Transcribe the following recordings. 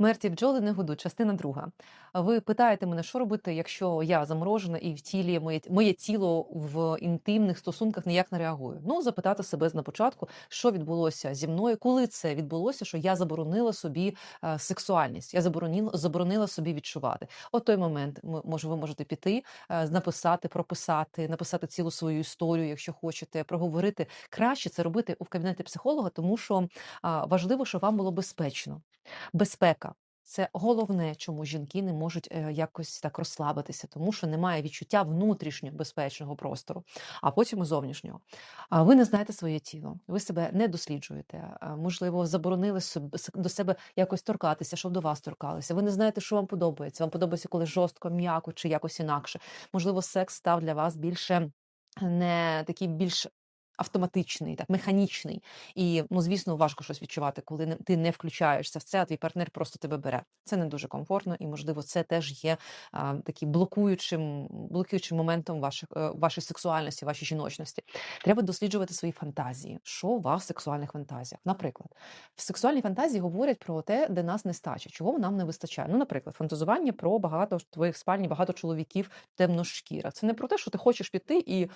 Мертві бджоли не гудуть. Частина друга. Ви питаєте мене, що робити, якщо я заморожена і в тілі моє, моє тіло в інтимних стосунках ніяк не реагує. Ну, запитати себе на початку, що відбулося зі мною, коли це відбулося, що я заборонила собі е, сексуальність, я заборонила, заборонила собі відчувати. От той момент може, ви можете піти, е, написати, прописати, написати цілу свою історію, якщо хочете, проговорити. Краще це робити у кабінеті психолога, тому що важливо, щоб вам було безпечно. Безпека. Це головне, чому жінки не можуть е, якось так розслабитися, тому що немає відчуття внутрішнього безпечного простору, а потім і зовнішнього. Ви не знаєте своє тіло, ви себе не досліджуєте. Можливо, заборонили до себе якось торкатися, щоб до вас торкалися. Ви не знаєте, що вам подобається. Вам подобається, коли жорстко, м'яко чи якось інакше. Можливо, секс став для вас більше не такий більш. Автоматичний, так механічний, і ну звісно, важко щось відчувати, коли не, ти не включаєшся в це, а твій партнер просто тебе бере. Це не дуже комфортно, і можливо, це теж є а, таким блокуючим, блокуючим моментом ваших е, вашої сексуальності, вашої жіночності. Треба досліджувати свої фантазії. Що у вас в сексуальних фантазіях? Наприклад, в сексуальній фантазії говорять про те, де нас нестача, чого нам не вистачає. Ну, наприклад, фантазування про багато твоїх спальні, багато чоловіків темношкіра. Це не про те, що ти хочеш піти і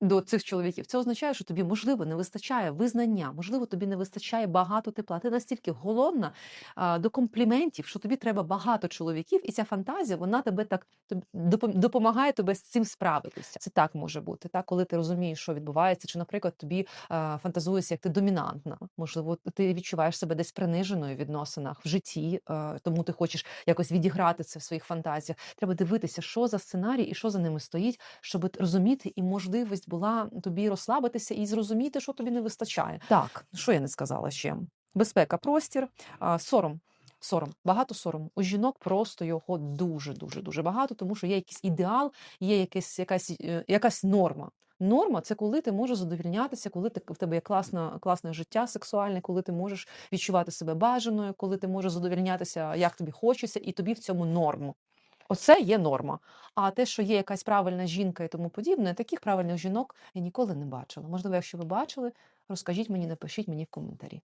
до цих чоловіків. Це означає, що тобі, можливо, не вистачає визнання, можливо, тобі не вистачає багато тепла. Ти настільки голодна а, до компліментів, що тобі треба багато чоловіків, і ця фантазія вона тебе так допомагає тебе з цим справитися. Це так може бути, так, коли ти розумієш, що відбувається, чи, наприклад, тобі а, фантазується, як ти домінантна. Можливо, ти відчуваєш себе десь приниженою в відносинах в житті, а, тому ти хочеш якось відіграти це в своїх фантазіях. Треба дивитися, що за сценарій і що за ними стоїть, щоб розуміти і можливість була тобі розслабитися і зрозуміти, що тобі не вистачає. Так, що я не сказала ще? Безпека, простір, сором. Сором, багато сорому. У жінок просто його дуже, дуже, дуже багато, тому що є якийсь ідеал, є якась, якась, е, якась норма. Норма це коли ти можеш задовільнятися, коли ти в тебе є класна, класне життя сексуальне, коли ти можеш відчувати себе бажаною, коли ти можеш задовільнятися, як тобі хочеться, і тобі в цьому норму. Оце є норма. А те, що є якась правильна жінка і тому подібне, таких правильних жінок я ніколи не бачила. Можливо, якщо ви бачили, розкажіть мені, напишіть мені в коментарі.